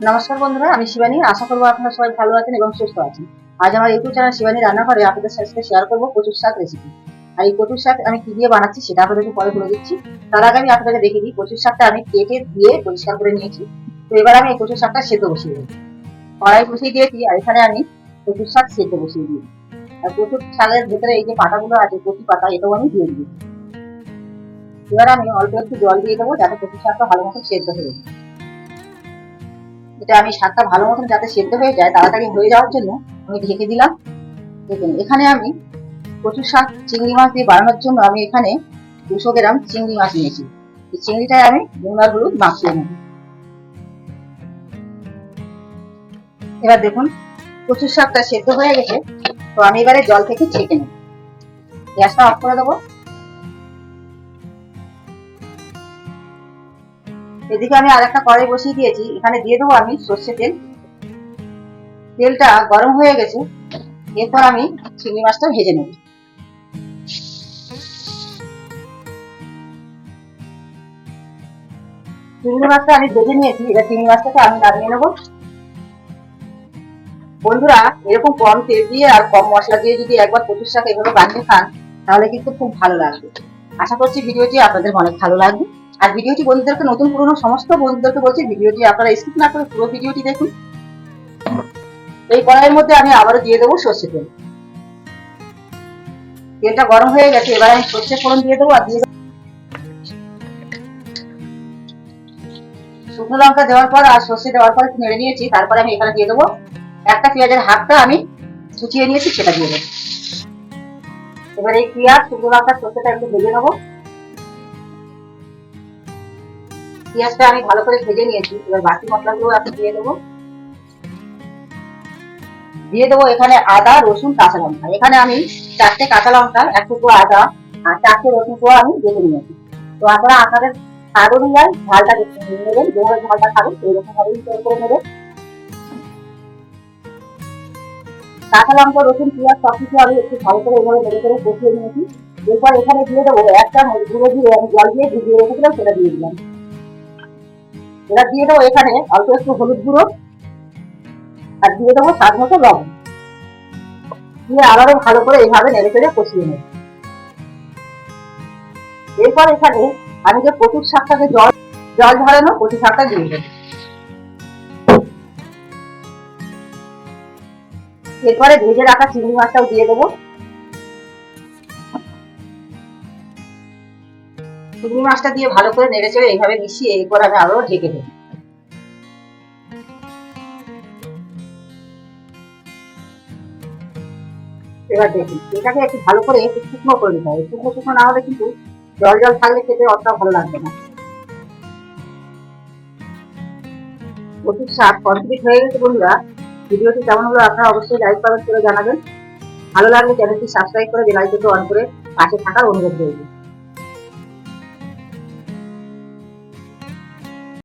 নমস্কার বন্ধুরা, আমি শিবানী। আশা করব আপনারা সবাই ভালো আছেন এবং সুস্থ আছেন। আজ আমার ইউটিউব চ্যানেল শিবানী রান্নাঘরে আপনাদের সাথে শেয়ার করব কচুর শাক রেসিপি আর এই কচুর শাক আমি কি দিয়ে বানাচ্ছি সেটা আপনাদেরকে পরে বলে দিচ্ছি। তার আগে আমি আপনাদের দেখে দিই, কচুর শাকটা আমি কেটে ধুয়ে পরিষ্কার করে নিয়েছি। তো এবার আমি এই কচুর শাকটা সেদ্ধ বসিয়ে দিই কড়াই বসিয়ে দিয়েছি, আর এখানে আমি কচুর শাক সেদ্ধ বসিয়ে দিই। আর কচুর শাকের ভেতরে এই যে পাতাগুলো আছে, কচু পাতা, এটাও আমি দিয়ে দিই। এবার আমি অল্প একটু জল দিয়ে দেবো, যাতে কচুর শাকটা ভালো মতো সেদ্ধ হয়ে যায়। এটা আমি শাকটা ভালো মতন যাতে সেদ্ধ হয়ে যায়, তাড়াতাড়ি হয়ে যাওয়ার জন্য আমি ঢেকে দিলাম। দেখুন, এখানে আমি কচু শাক, চিংড়ি মাছ দিয়ে বানানোর জন্য আমি এখানে দুশো গ্রাম চিংড়ি মাছ নিয়েছি। এই চিংড়িটায় আমি নুন আর হলুদ মাখিয়ে নেব। এবার দেখুন, কচুর শাকটা সেদ্ধ হয়ে গেছে, তো আমি এবারে জল থেকে ছেঁকে নেব। গ্যাসটা অফ করে দেবো। এদিকে আমি আর একটা কড়াই বসিয়ে দিয়েছি। এখানে দিয়ে দেবো আমি সর্ষে তেল। তেলটা গরম হয়ে গেছে। এরপর আমি চিংড়ি মাছটা ভেজে নেব। চিংড়ি মাছটা আমি ভেজে নিয়েছি। এবার চিংড়ি মাছটাকে আমি নামিয়ে নেব। বন্ধুরা, এরকম কম তেল দিয়ে আর কম মশলা দিয়ে যদি একবার কচুর শাক এভাবে বানিয়ে খান, তাহলে কিন্তু খুব ভালো লাগবে। আশা করছি ভিডিওটি আপনাদের অনেক ভালো লাগবে। আর ভিডিওটি বন্ধুদেরকে, নতুন পুরনো সমস্ত বন্ধুদেরকে বলছি, ভিডিওটি আপনারা স্কিপ না করে পুরো ভিডিওটি দেখুন। এই কড়াইয়ের মধ্যে আমি আবারও দিয়ে দেবো সর্ষে তেল। তেলটা গরম হয়ে গেছে, এবার আমি সর্ষে ফোড়ন দিয়ে দেবো আর দিয়ে দেবো শুকনো লঙ্কা দেওয়ার পর আর সর্ষে দেওয়ার পর একটু নেড়ে নিয়েছি, তারপরে আমি এখানে দিয়ে দেবো একটা পেঁয়াজের হাতটা আমি কুচিয়ে নিয়েছি, সেটা দিয়ে দেবো। এবার এই পেঁয়াজ, শুকনো লঙ্কা, সর্ষেটা একটু ভেজে নেব। পেঁয়াজটা আমি ভালো করে ভেজে নিয়েছি। এবার বাকি মশলাগুলো আমি দিয়ে দেবো। দিয়ে দেবো এখানে আদা, রসুন, কাঁচা লঙ্কা। এখানে আমি চারটে কাঁচা লঙ্কা, এক টুকরো আদা আর চারটে রসুন কোয়া আমি বেটে নিয়েছি। তো আপনারা আপনাদের স্বাদ অনুযায়ী ঝালটা নেবেন, যেভাবে ঝালটা খাবেন এইরকম ভাবেই তৈরি করে নেবেন। কাঁচা লঙ্কা, রসুন, পেঁয়াজ সব কিছু আমি একটু ভালো করে এভাবে বেড়ে করে কষিয়ে নিয়েছি। এরপর এখানে দিয়ে দেবো একটা গুঁড়ো দিয়ে আমি জল দিয়ে ভিজিয়ে রেখেছিলাম, সেটা দিয়ে দিলাম। এবার দিয়ে দেবো এখানে অল্প একটু হলুদ গুঁড়ো। আর দিয়ে দেবো স্বাদ মতো লবণ। দিয়ে আবারও ভালো করে এইভাবে নেড়ে চেড়ে কষিয়ে নেব। এরপর এখানে আমি যে কচুর শাকটাকে জল জল ঝরানো কচু শাকটা দিয়ে দেবো। এরপরে ভেজে রাখা চিংড়ি মাছটাও দিয়ে দেবো। চিংড়ি মাছটা দিয়ে ভালো করে নেড়ে চেড়ে এইভাবে মিশিয়ে এরপর আমি আবারও ঢেকে দেবো। এবার দেখুন, এটাকে একটু ভালো করে একটু শুকনো করে দিতে হবে। শুকনো শুকনো না হলে কিন্তু জল জল থাকলে খেতে অতটা ভালো লাগবে না। কচুর শাক কমপ্লিট হয়ে গেছে বন্ধুরা। ভিডিওটি কেমন হলো আপনারা অবশ্যই লাইক কমেন্ট করে জানাবেন। ভালো লাগলে চ্যানেলটি সাবস্ক্রাইব করে বেল আইকনটি অন করে পাশে থাকার অনুরোধ করবেন